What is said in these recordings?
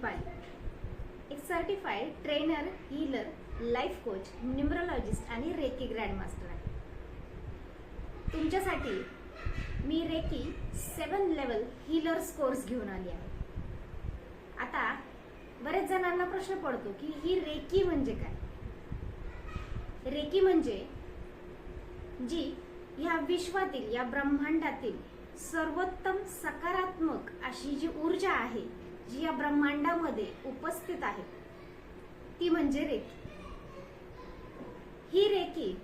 दीपाली एक certified trainer healer life coach numerologist आणि reiki grand master आहे. तुमच्यासाठी मी reiki seven level healers course घेऊन आली आहे. आता बरेच जणांना प्रश्न पडतो की ही रेकी म्हणजे काय? रेकी म्हणजे जी या विश्वातील या ब्रह्मांडातील सर्वोत्तम सकारात्मक अशी जी ऊर्जा आहे जी या ब्रह्मांडामध्ये उपस्थित आहे ती म्हणजे रेकी ही रेकी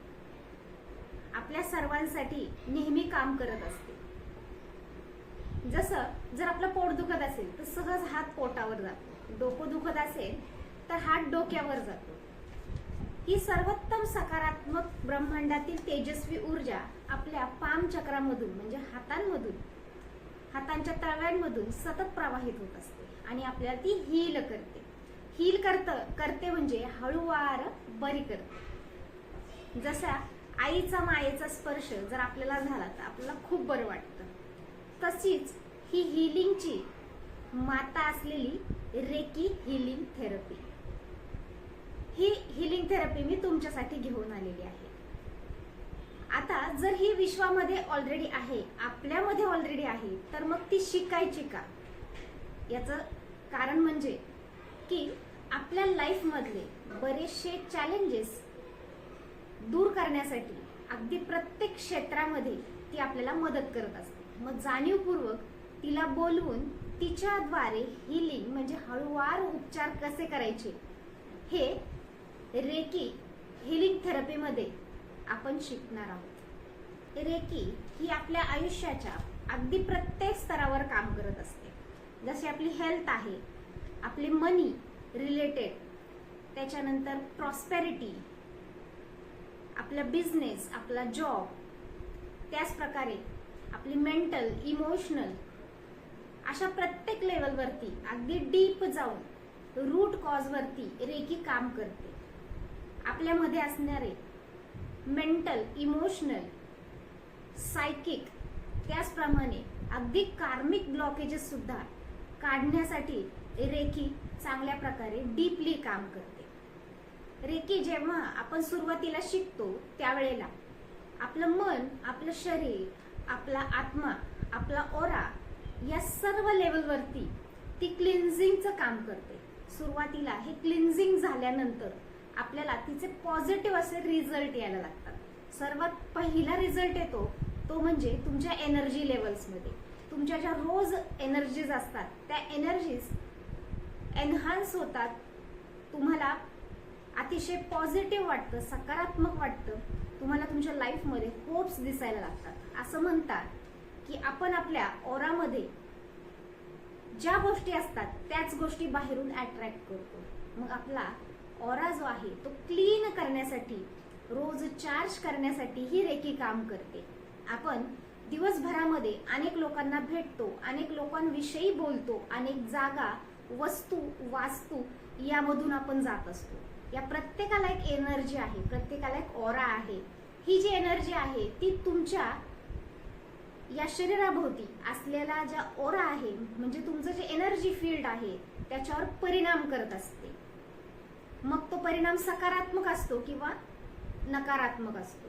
आपल्या सर्वांसाठी नेहमी काम करत असते. जसं जर आपलं पोट दुखत असेल तर सहज हात पोटावर जातो. डोकं दुखत असेल तर हात डोक्यावर जातो. ही सर्वोत्तम सकारात्मक ब्रह्मांडातील तेजस्वी ऊर्जा आपल्या पाम चक्रामधून म्हणजे हातांमधून हातांच्या तळव्यांमधून सतत प्रवाहित होत असते. आणि आपल्याला ती हील करते. हील करत करते म्हणजे हळूवार बरी करते. जसा आईचा मायेचा स्पर्श जर आपल्याला झाला तर आपल्याला खूप बरं वाटतं. तशीच ही हिलिंगची माता असलेली रेकी हिलिंग थेरपी ही हिलिंग थेरपी मी तुमच्यासाठी घेऊन आलेली आहे. आता जर ही विश्वामध्ये ऑलरेडी आहे आपल्यामध्ये ऑलरेडी आहे तर मग ती शिकायची का? याचं कारण म्हणजे की आपल्या लाईफमधले बरेचसे चॅलेंजेस दूर करण्यासाठी अगदी प्रत्येक क्षेत्रामध्ये ती आपल्याला मदत करत असते. मग जाणीवपूर्वक तिला बोलवून तिच्याद्वारे हिलिंग म्हणजे हळूवार उपचार कसे करायचे हे रेकी हिलिंग थेरपीमध्ये आपण शिकणार आहोत. रेकी ही आपल्या आयुष्याच्या अगदी प्रत्येक स्तरावर काम करत असते. जशी आपली हेल्थ आहे आपले मनी रिलेटेड त्याच्यानंतर प्रॉस्पेरिटी आपला बिझनेस आपला जॉब त्याच प्रकारे आपली मेंटल इमोशनल अशा प्रत्येक लेवलवरती अगदी डीप जाऊन रूट कॉजवरती रेकी काम करते. आपल्यामध्ये असणारे मेंटल इमोशनल सायकिक त्याचप्रमाणे अगदी कार्मिक ब्लॉकेजेस सुद्धा काढण्यासाठी रेकी चांगल्या प्रकारे डीपली काम करते. रेकी जेव्हा आपण सुरुवातीला शिकतो त्यावेळेला आपलं मन आपलं शरीर आपला आत्मा आपला ओरा या सर्व लेवलवरती ती क्लिन्झिंगचं काम करते. सुरुवातीला हे क्लिन्झिंग झाल्यानंतर आपल्याला तिचे पॉझिटिव्ह असे रिझल्ट यायला लागतात. सर्वात पहिला रिझल्ट येतो तो म्हणजे तुमच्या एनर्जी लेवल्समध्ये. तुमच्या ज्या रोज एनर्जीज असतात त्या एनर्जीज एनहान्स होतात. तुम्हाला अतिशय पॉझिटिव्ह वाटतं सकारात्मक वाटतं. तुम्हाला तुमच्या लाईफमध्ये होप्स दिसायला लागतात. असं म्हणतात की आपण आपल्या ओरामध्ये ज्या गोष्टी असतात त्याच गोष्टी बाहेरून अट्रॅक्ट करतो. मग आपला ओरा जो आहे तो क्लीन करण्यासाठी रोज चार्ज करण्यासाठी ही रेकी काम करते. आपण दिवसभरामध्ये अनेक लोकांना भेटतो अनेक लोकांविषयी बोलतो अनेक जागा वस्तू वास्तू यामधून आपण जात असतो. या प्रत्येकाला एक एनर्जी आहे प्रत्येकाला एक ओरा आहे. ही जी एनर्जी आहे ती तुमच्या या शरीराभोवती असलेला ज्या ओरा आहे म्हणजे तुमचं जे एनर्जी फील्ड आहे त्याच्यावर परिणाम करत असते. मग तो परिणाम सकारात्मक असतो किंवा नकारात्मक असतो.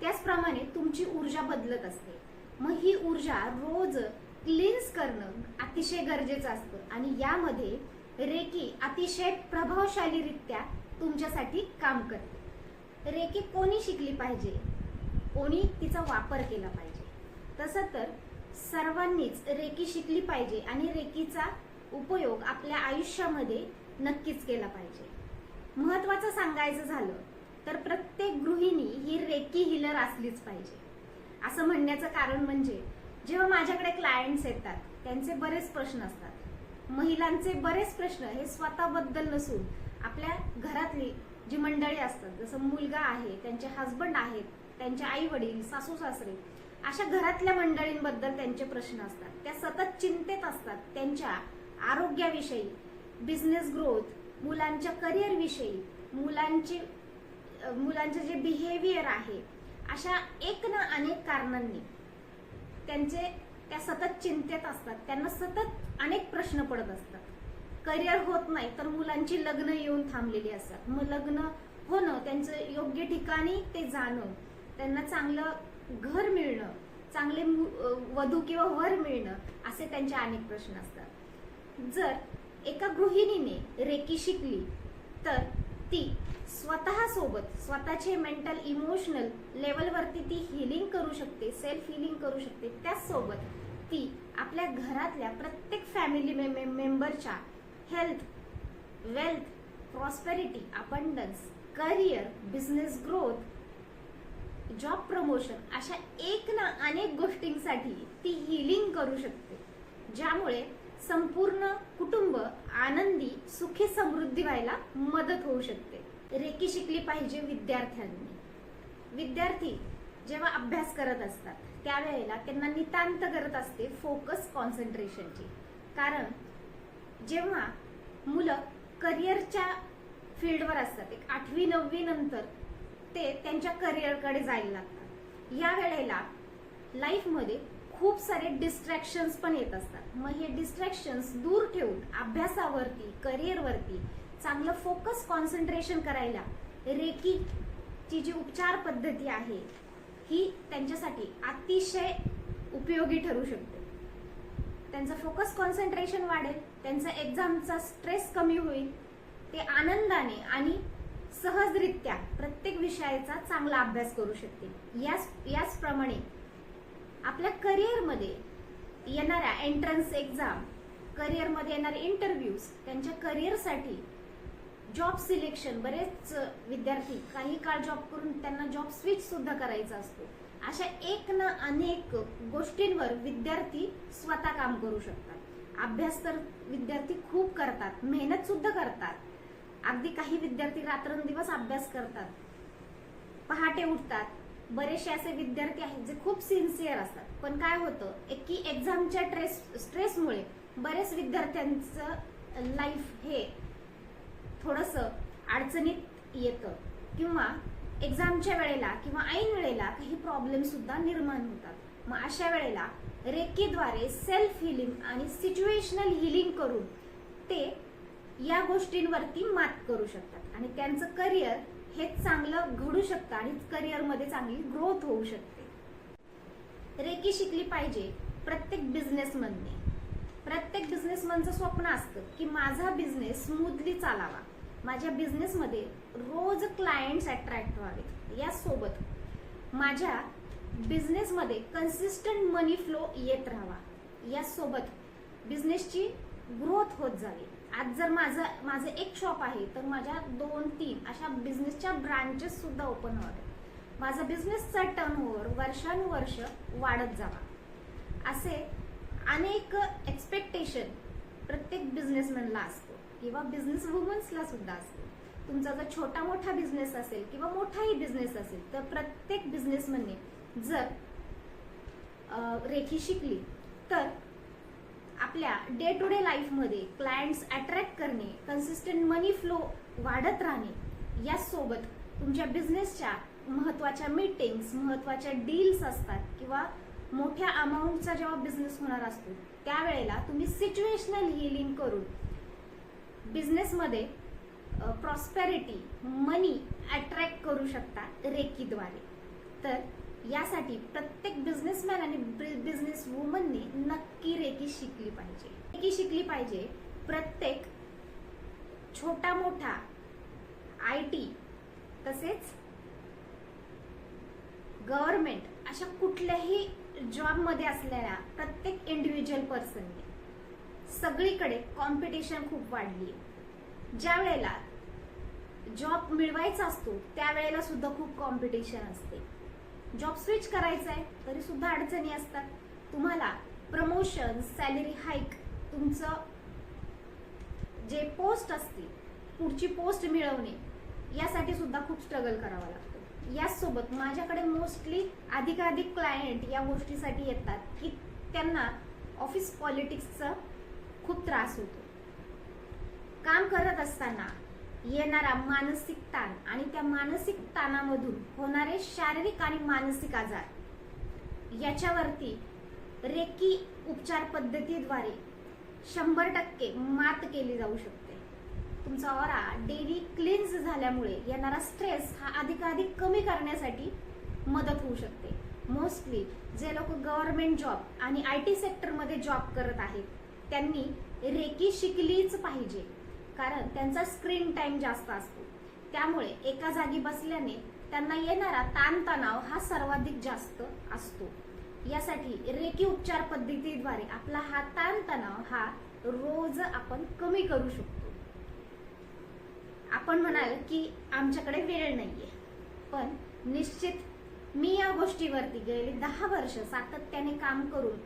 त्याचप्रमाणे तुमची ऊर्जा बदलत असते. मग ही ऊर्जा रोज क्लिन्स करणं अतिशय गरजेचं असतं. आणि यामध्ये रेकी अतिशय प्रभावशालीरित्या तुमच्यासाठी काम करते. रेकी कोणी शिकली पाहिजे? कोणी तिचा वापर केला पाहिजे? तसं तर सर्वांनीच रेकी शिकली पाहिजे आणि रेकीचा उपयोग आपल्या आयुष्यामध्ये नक्कीच केला पाहिजे. महत्वाचं सांगायचं झालं तर प्रत्येक गृहिणी ही रेकी हिलर असलीच पाहिजे. असं म्हणण्याचं कारण म्हणजे जेव्हा माझ्याकडे क्लायंट्स येतात त्यांचे बरेच प्रश्न असतात. महिलांचे बरेच प्रश्न हे स्वतःबद्दल नसून आपल्या घरातली जी मंडळी असतात जसं मुलगा आहे त्यांचे हसबंड आहेत त्यांचे आई वडील सासू सासरे अशा घरातल्या मंडळींबद्दल त्यांचे प्रश्न असतात. त्या सतत चिंतेत असतात त्यांच्या आरोग्याविषयी बिझनेस ग्रोथ मुलांच्या करिअरविषयी मुलांचे मुलांचे जे बिहेवियर आहे अशा एक ना अनेक कारणांनी त्यांचे त्या सतत चिंतेत असतात. त्यांना सतत अनेक प्रश्न पडत असतात. करिअर होत नाही तर मुलांची लग्न येऊन थांबलेली असतात. मग लग्न होणं त्यांचं योग्य ठिकाणी ते जाणं त्यांना चांगलं घर मिळणं चांगले मु- वधू किंवा वर मिळणं असे त्यांचे अनेक प्रश्न असतात. जर एका गृहिणीने रेकी शिकली तर ती स्वतः सोबत स्वतःचे मेंटल इमोशनल लेवलवरती ती हिलिंग करू शकते सेल्फ हिलिंग करू शकते. त्याचसोबत ती आपल्या घरातल्या प्रत्येक family मेंबरच्या health wealth prosperity abundance career business growth job promotion अशा एक ना अनेक गोष्टींसाठी ती हिलिंग करू शकते. ज्यामुळे संपूर्ण कुटुंब आनंदी सुखी समृद्धी व्हायला मदत होऊ शकते. रेकी शिकली पाहिजे विद्यार्थ्यांनी. विद्यार्थी जेव्हा अभ्यास करत असतात त्यावेळेला त्यांना नितांत करत असते फोकस कॉन्सन्ट्रेशनची कारण जेव्हा मुलं करिअरच्या फील्डवर असतात एक आठवी नववी नंतर ते त्यांच्या करिअरकडे जायला लागतात. या वेळेला लाईफमध्ये खूप सारे डिस्ट्रॅक्शन्स पण येत असतात. मग हे डिस्ट्रॅक्शन्स दूर ठेवून अभ्यासावरती करिअरवरती चांगलं फोकस कॉन्सन्ट्रेशन करायला रेकीची जी उपचार पद्धती आहे ही त्यांच्यासाठी अतिशय उपयोगी ठरू शकते. त्यांचं फोकस कॉन्सन्ट्रेशन वाढेल त्यांचा एक्झामचा स्ट्रेस कमी होईल ते आनंदाने आणि सहजरित्या प्रत्येक विषयाचा चांगला अभ्यास करू शकतील. याच याचप्रमाणे आपल्या करिअरमध्ये येणाऱ्या एंट्रन्स एक्झाम करिअरमध्ये येणारे इंटरव्ह्यूज त्यांच्या करिअरसाठी जॉब सिलेक्शन बरेच विद्यार्थी काही काळ जॉब करून त्यांना जॉब स्विच सुद्धा करायचा असतो. अशा एक ना अनेक गोष्टींवर विद्यार्थी स्वतः काम करू शकतात. अभ्यास तर विद्यार्थी खूप करतात मेहनत सुद्धा करतात. अगदी काही विद्यार्थी रात्रंदिवस अभ्यास करतात. पहाटे उठतात बरेचसे असे विद्यार्थी आहेत जे खूप सिन्सिअर असतात. पण काय होतं एक की एक्झामच्या ट्रेस स्ट्रेसमुळे बरेच विद्यार्थ्यांचं लाईफ हे थोडस अडचणीत येतं. किंवा एक्झामच्या वेळेला किंवा ऐन वेळेला काही प्रॉब्लेम सुद्धा निर्माण होतात. मग अशा वेळेला रेकीद्वारे सेल्फ हिलिंग आणि सिच्युएशनल हिलिंग करून ते या गोष्टींवरती मात करू शकतात. आणि त्यांचं करिअर हे चांगलं घडू शकतं आणि करिअरमध्ये चांगली ग्रोथ होऊ शकते. रेकी शिकली पाहिजे प्रत्येक बिझनेसमनने प्रत्येक बिझनेसमनचं स्वप्न असतं की माझा बिझनेस स्मूथली चालावा. माझ्या बिझनेसमध्ये रोज क्लायंट्स अट्रॅक्ट व्हावेत यासोबत माझ्या बिझनेसमध्ये कन्सिस्टंट मनी फ्लो येत राहावा. यासोबत बिझनेसची ग्रोथ होत जावी. आज जर माझं माझं एक शॉप आहे तर माझ्या दोन तीन अशा बिझनेसच्या ब्रांचेस सुद्धा ओपन व्हावेत माझा बिझनेसचा टर्नओव्हर वर्षानुवर्ष वाढत जावा. असे अनेक एक्सपेक्टेशन प्रत्येक बिझनेसमॅनला असतो किंवा बिझनेस वुमन्सला सुद्धा असतो. तुमचा जर छोटा मोठा बिझनेस असेल किंवा मोठाही बिझनेस असेल तर प्रत्येक बिझनेसमॅनने जर रेखी शिकली तर आपल्या डे टू डे लाईफमध्ये क्लायंट्स अट्रॅक्ट करणे कन्सिस्टंट मनी फ्लो वाढत राहणे यासोबत तुमच्या बिझनेसच्या महत्त्वाच्या मीटिंग्स महत्त्वाच्या डील्स असतात किंवा मोठ्या अमाऊंटचा जेव्हा बिझनेस होणार असतो त्यावेळेला तुम्ही सिच्युएशनल हिलिंग करून बिझनेसमध्ये प्रॉस्पेरिटी मनी अट्रॅक्ट करू शकता रेकीद्वारे. तर यासाठी प्रत्येक बिझनेसमॅन आणि बिझनेस वुमनने नक्की रेकी शिकली पाहिजे. रेकी शिकली पाहिजे प्रत्येक छोटा मोठा आय टी तसेच गव्हर्नमेंट अशा कुठल्याही जॉबमध्ये असलेल्या प्रत्येक इंडिव्हिज्युअल पर्सनने सगळीकडे कॉम्पिटिशन खूप वाढली आहे. ज्या वेळेला जॉब मिळवायचा असतो त्यावेळेला सुद्धा खूप कॉम्पिटिशन असते. जॉब स्विच करायचा आहे तरी सुद्धा अडचणी असतात. तुम्हाला प्रमोशन सॅलरी हाईक तुमचं जे पोस्ट असते पुढची पोस्ट मिळवणे यासाठी सुद्धा खूप स्ट्रगल करावा लागतो. याचसोबत माझ्याकडे मोस्टली अधिकाधिक क्लायंट या गोष्टीसाठी येतात की त्यांना ऑफिस पॉलिटिक्सचा खूप त्रास होतो. काम करत असताना येणारा मानसिक ताण आणि त्या मानसिक ताणामधून होणारे शारीरिक आणि मानसिक आजार. याच्यावरती रेकी उपचार पद्धतीद्वारे शंभर टक्के मात केली जाऊ शकते. तुमचा ऑरा डेली क्लिन्स झाल्यामुळे येणारा स्ट्रेस हा अधिकाधिक कमी करण्यासाठी मदत होऊ शकते. मोस्टली जे लोक गव्हर्नमेंट जॉब आणि आय टी सेक्टरमध्ये जॉब करत आहेत त्यांनी रेकी शिकलीच पाहिजे. कारण त्यांचा स्क्रीन टाइम जास्त असतो. त्यामुळे एका जागी बसल्याने त्यांना येणारा ताणतणाव हा सर्वाधिक जास्त असतो. यासाठी रेकी उपचार पद्धतीद्वारे आपला हा ताणतणाव हा रोज आपण कमी करू शकतो. आपण म्हणाल की आमच्याकडे वेळ नाहीये. पण निश्चित मी या गोष्टीवरती गेली दहा वर्ष सातत्याने काम करून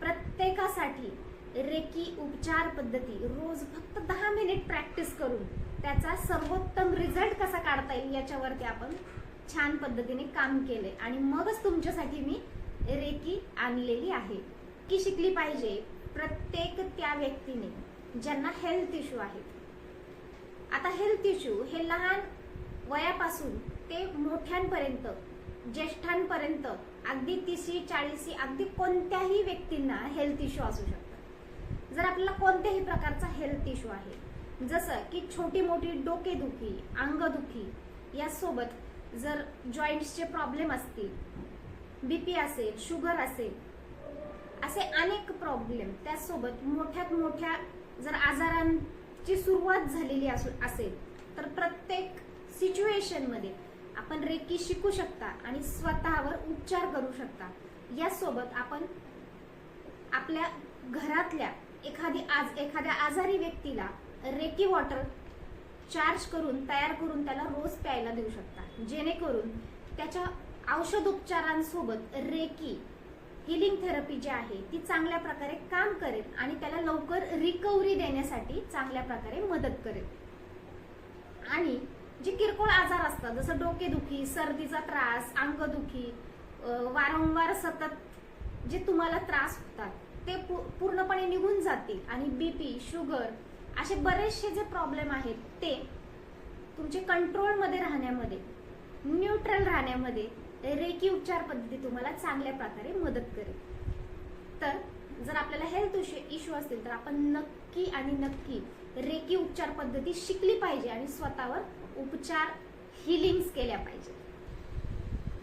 प्रत्येकासाठी रेकी उपचार पद्धती. रोज फक्त दहा मिनिट प्रॅक्टिस करून त्याचा सर्वोत्तम रिझल्ट कसा काढता येईल याच्यावरती आपण छान पद्धतीने काम केले आणि मगच तुमच्यासाठी मी रेकी आणलेली आहे. की शिकली पाहिजे प्रत्येक त्या व्यक्तीने ज्यांना हेल्थ इश्यू आहेत आता हेल्थ इश्यू हे लहान वयापासून ते मोठ्यांपर्यंत ज्येष्ठांपर्यंत अगदी तिशी चाळीसी अगदी कोणत्याही व्यक्तींना हेल्थ इश्यू असू शकतो जर आपल्याला कोणत्याही प्रकारचा हेल्थ इश्यू आहे जसं की छोटी मोठी डोकेदुखी अंगदुखी यासोबत जर जॉईंट्सचे प्रॉब्लेम असतील बीपी असेल शुगर असेल असे अनेक प्रॉब्लेम त्यासोबत मोठ्यात मोठ्या जर आजारांची सुरुवात झालेली असू असेल तर प्रत्येक सिच्युएशनमध्ये आपण रेकी शिकू शकता आणि स्वतःवर उपचार करू शकता. यासोबत आपण आपल्या घरातल्या एखादी आज एखाद्या आजारी व्यक्तीला रेकी वॉटर चार्ज करून तयार करून त्याला रोज प्यायला देऊ शकता जेणेकरून त्याच्या औषधोपचारांसोबत रेकी हिलिंग थेरपी जी आहे ती चांगल्या प्रकारे काम करेल आणि त्याला लवकर रिकव्हरी देण्यासाठी चांगल्या प्रकारे मदत करेल. आणि जे किरकोळ आजार असतात जसं डोकेदुखी सर्दीचा त्रास अंगदुखी वारंवार सतत जे तुम्हाला त्रास होतात ते पूर्णपणे निघून जातील. आणि बीपी शुगर असे बरेचसे जे प्रॉब्लेम आहेत ते तुमचे कंट्रोलमध्ये राहण्यामध्ये न्यूट्रल राहण्यामध्ये रेकी उपचार पद्धती तुम्हाला चांगल्या प्रकारे मदत करेल. तर जर आपल्याला हेल्थ इश्यू असतील तर आपण नक्की आणि नक्की रेकी उपचार पद्धती शिकली पाहिजे आणि स्वतःवर उपचार हिलिंग्स केल्या पाहिजे.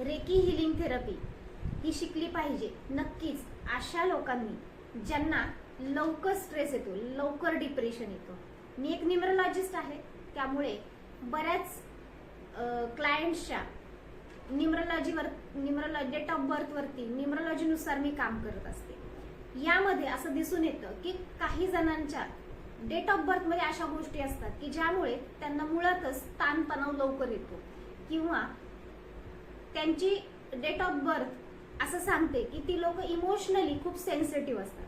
रेकी हिलिंग थेरपी ही शिकली पाहिजे नक्कीच. अशा लोकांनी ज्यांना लवकर स्ट्रेस येतो लवकर डिप्रेशन येतो. मी एक न्युमरोलॉजिस्ट आहे त्यामुळे बऱ्याच क्लायंट्सच्या न्युमरोलॉजीवर न्युमरोलॉजी डेट ऑफ बर्थवरती न्युमरोलॉजीनुसार मी काम करत असते. यामध्ये असं दिसून येतं की काही जणांच्या डेट ऑफ बर्थमध्ये अशा गोष्टी असतात की ज्यामुळे त्यांना मुळातच ताणतणाव लवकर येतो. किंवा त्यांची डेट ऑफ बर्थ असं सांगते की ती लोक इमोशनली खूप सेन्सिटिव्ह असतात.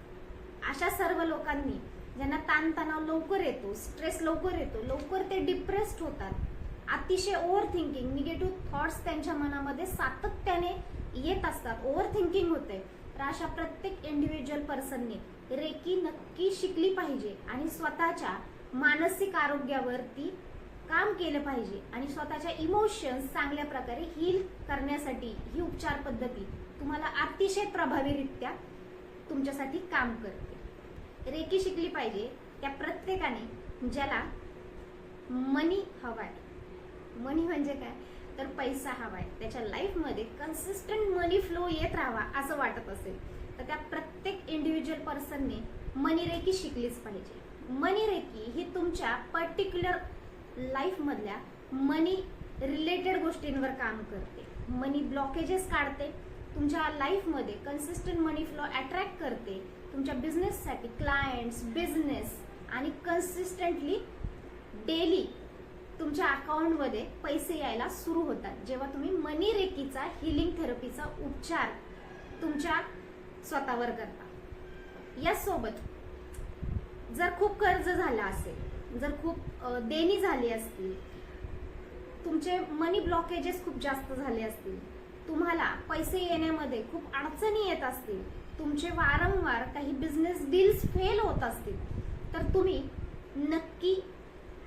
अशा सर्व लोकांनी ज्यांना ताणतणाव लवकर येतो स्ट्रेस लवकर येतो लवकर ते डिप्रेस्ड होतात. अतिशय ओव्हर थिंकिंग निगेटिव्ह थॉट्स त्यांच्या मनामध्ये सातत्याने येत असतात. ओव्हर थिंकिंग होते. तर अशा प्रत्येक इंडिव्हिज्युअल पर्सनने रेकी नक्की शिकली पाहिजे आणि स्वतःच्या मानसिक आरोग्यावरती काम केलं पाहिजे आणि स्वतःच्या इमोशन्स चांगल्या प्रकारे हील करण्यासाठी ही उपचार पद्धती तुम्हाला अतिशय प्रभावीरित्या तुमच्यासाठी काम करते. रेकी शिकली पाहिजे त्या प्रत्येकाने ज्याला मनी हवाय. मनी म्हणजे काय? तर पैसा हवाय. त्याच्या लाईफमध्ये कन्सिस्टंट मनी फ्लो येत राहावा असं वाटत असेल तर त्या प्रत्येक इंडिव्हिज्युअल पर्सनने मनी रेकी शिकलीच पाहिजे. मनी रेकी ही तुमच्या पर्टिक्युलर लाईफमधल्या मनी रिलेटेड गोष्टींवर काम करते. मनी ब्लॉकेजेस काढते. तुमच्या लाईफमध्ये कन्सिस्टंट मनी फ्लो अट्रॅक्ट करते. तुमच्या बिझनेससाठी क्लायंट्स बिझनेस आणि कन्सिस्टंटली डेली तुमच्या अकाउंटमध्ये पैसे यायला सुरू होतात. जेव्हा तुम्ही मनी रेकीचा हिलिंग थेरपीचा उपचार तुमच्या स्वतःवर करता. यासोबत जर खूप कर्ज झालं असेल जर खूप देणी झाली असतील तुमचे मनी ब्लॉकेजेस खूप जास्त झाले असतील तुम्हाला पैसे येण्यामध्ये खूप अडचणी येत असतील तुमचे वारंवार काही बिझनेस डील्स फेल होत असतील तर तुम्ही नक्की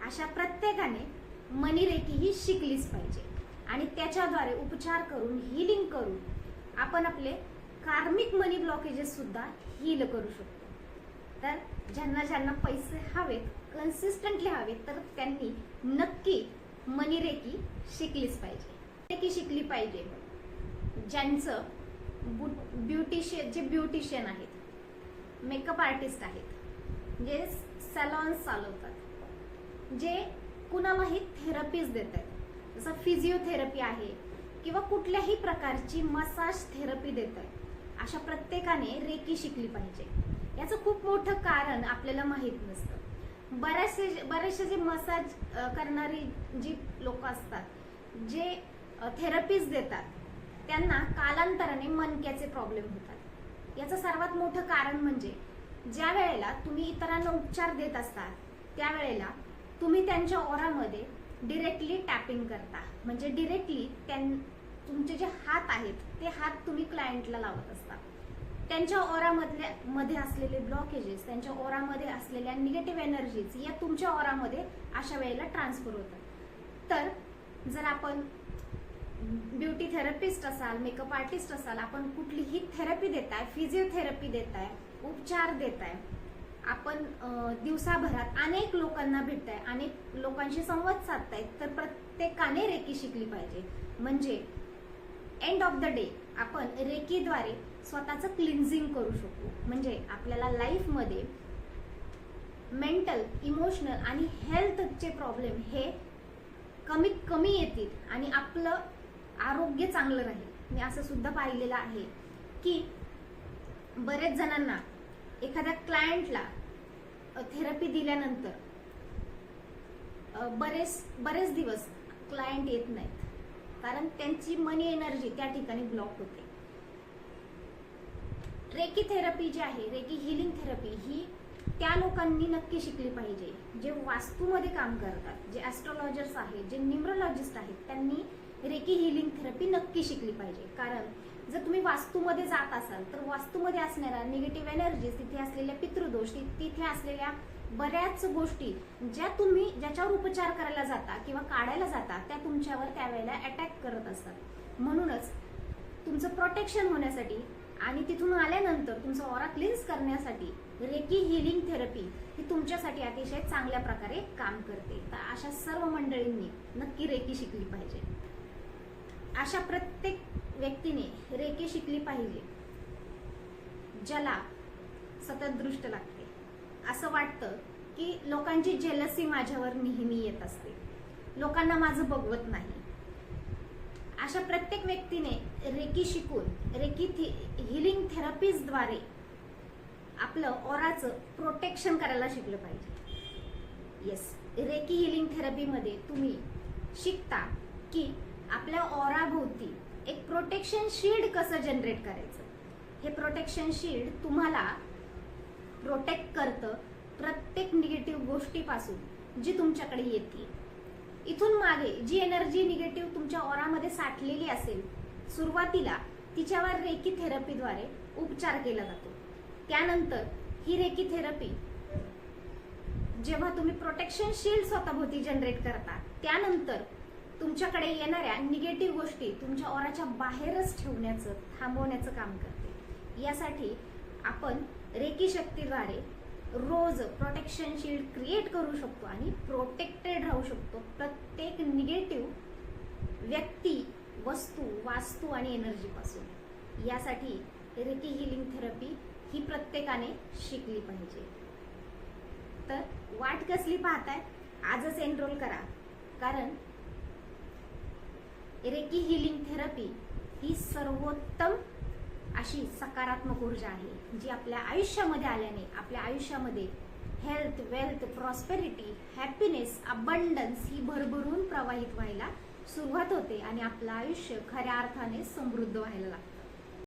अशा प्रत्येकाने मनीरेकी ही शिकलीच पाहिजे. आणि त्याच्याद्वारे उपचार करून हिलिंग करून आपण आपले कार्मिक मनी ब्लॉकेजेस सुद्धा हील करू शकतो. तर ज्यांना ज्यांना पैसे हवेत कन्सिस्टंटली हवेत तर त्यांनी नक्की मनीरेकी शिकलीच पाहिजे. रेकी शिकली पाहिजे. ज्यांचं ब्युटिशियन जे ब्युटिशियन आहेत मेकअप आर्टिस्ट आहेत जे सॅलॉन्स चालवतात जे कुणालाही थेरपीज देत आहेत जसं फिजिओथेरपी आहे किंवा कुठल्याही प्रकारची मसाज थेरपी देत आहेत अशा प्रत्येकाने रेकी शिकली पाहिजे. याचं खूप मोठं कारण आपल्याला माहीत नसतं. बऱ्याचसे बरेचसे जे मसाज करणारी जी लोक असतात जे थेरपीज देतात त्यांना कालांतराने मनक्याचे प्रॉब्लेम होतात. याचं सर्वात मोठं कारण म्हणजे ज्या वेळेला तुम्ही इतरांना उपचार देत असता त्यावेळेला तुम्ही त्यांच्या ओरामध्ये डिरेक्टली टॅपिंग करता. म्हणजे डिरेक्टली त्यां तुमचे जे हात आहेत ते हात तुम्ही क्लायंटला लावत असता. त्यांच्या ओरामधल्या मध्ये असलेले ब्लॉकेजेस त्यांच्या ओरामध्ये असलेल्या निगेटिव्ह एनर्जीज या तुमच्या ओरामध्ये अशा वेळेला ट्रान्सफर होतात. तर जर आपण ब्युटी थेरपिस्ट असाल मेकअप आर्टिस्ट असाल आपण कुठलीही थेरपी देताय फिजिओथेरपी देताय उपचार देताय आपण दिवसाभरात अनेक लोकांना भेटताय अनेक लोकांशी संवाद साधताय तर प्रत्येकाने रेकी शिकली पाहिजे. म्हणजे एंड ऑफ द डे आपण रेकीद्वारे स्वतःचं क्लिन्झिंग करू शकतो म्हणजे आपल्याला लाईफमध्ये मेंटल इमोशनल आणि हेल्थचे प्रॉब्लेम हे कमीत कमी येतील आणि आपलं आरोग्य चांगलं राहील. मी असं सुद्धा पाहिलेलं आहे की बरेच जणांना एखाद्या क्लायंटला थेरपी दिल्यानंतर बरेच बरेच दिवस क्लायंट येत नाहीत. कारण त्यांची मनी एनर्जी त्या ठिकाणी ब्लॉक होते. रेकी थेरपी जी आहे रेकी हिलिंग थेरपी ही त्या लोकांनी नक्की शिकली पाहिजे. जे वास्तूमध्ये काम करतात जे ॲस्ट्रॉलॉजर्स आहेत जे न्युमरोलॉजिस्ट आहेत त्यांनी रेकी हिलिंग थेरपी नक्की शिकली पाहिजे. कारण जर तुम्ही वास्तूमध्ये जात असाल तर वास्तूमध्ये असणाऱ्या निगेटिव्ह एनर्जीज तिथे असलेल्या पितृदोष तिथे असलेल्या बऱ्याच गोष्टी ज्या तुम्ही ज्याच्यावर उपचार करायला जाता किंवा काढायला जाता त्या तुमच्यावर त्यावेळेला अटॅक करत असतात. म्हणूनच तुमचं प्रोटेक्शन होण्यासाठी आणि तिथून आल्यानंतर तुमचं ऑरा क्लिन्स करण्यासाठी रेकी हिलिंग थेरपी ही तुमच्यासाठी अतिशय चांगल्या प्रकारे काम करते. तर अशा सर्व मंडळींनी नक्की रेकी शिकली पाहिजे. अशा प्रत्येक व्यक्तीने रेखे शिकली पाहिजे. ज्याला सतत दृष्ट लागते. असं वाटतं की लोकांची जेलसी माझ्यावर नेहमी येत असते. लोकांना माझं बघवत नाही. अशा प्रत्येक व्यक्तीने रेकी शिकून रेकी हिलिंग थेरपीजद्वारे आपलं ओराचं प्रोटेक्शन करायला शिकलं पाहिजे. येस रेकी हिलिंग थेरपीमध्ये तुम्ही शिकता की आपल्या ओराभोवती एक प्रोटेक्शन शील्ड कसं जनरेट करायचं? हे प्रोटेक्शन शील्ड तुम्हाला प्रोटेक्ट करतं प्रत्येक निगेटिव्ह गोष्टीपासून जी तुमच्याकडे येते. इथून मागे जी एनर्जी निगेटिव्ह तुमच्या ओरामध्ये साठलेली असेल सुरुवातीला तिच्यावर रेकी थेरपीद्वारे उपचार केला जातो. त्यानंतर ही रेकी थेरपी जेव्हा तुम्ही प्रोटेक्शन शील्ड स्वतःभोवती जनरेट करता त्यानंतर तुमच्याकडे येणाऱ्या निगेटिव्ह गोष्टी तुमच्या ओराच्या बाहेरच ठेवण्याचं थांबवण्याचं काम करते. यासाठी आपण रेकी शक्तीद्वारे रोज प्रोटेक्शन शील्ड क्रिएट करू शकतो आणि प्रोटेक्टेड राहू शकतो. प्रत्येक निगेटिव्ह व्यक्ती वस्तू वास्तू आणि एनर्जीपासून यासाठी रेकी हिलिंग थेरपी ही प्रत्येकाने शिकली पाहिजे. तर वाट कसली पाहताय? आजच एनरोल करा. कारण रेकी हिलिंग थेरपी ही सर्वोत्तम अशी सकारात्मक ऊर्जा आहे जी आपल्या आयुष्यामध्ये आल्याने आपल्या आयुष्यामध्ये health wealth prosperity happiness abundance ही भरभरून प्रवाहित व्हायला सुरुवात होते आणि आपलं आयुष्य खऱ्या अर्थाने समृद्ध व्हायला लागतं.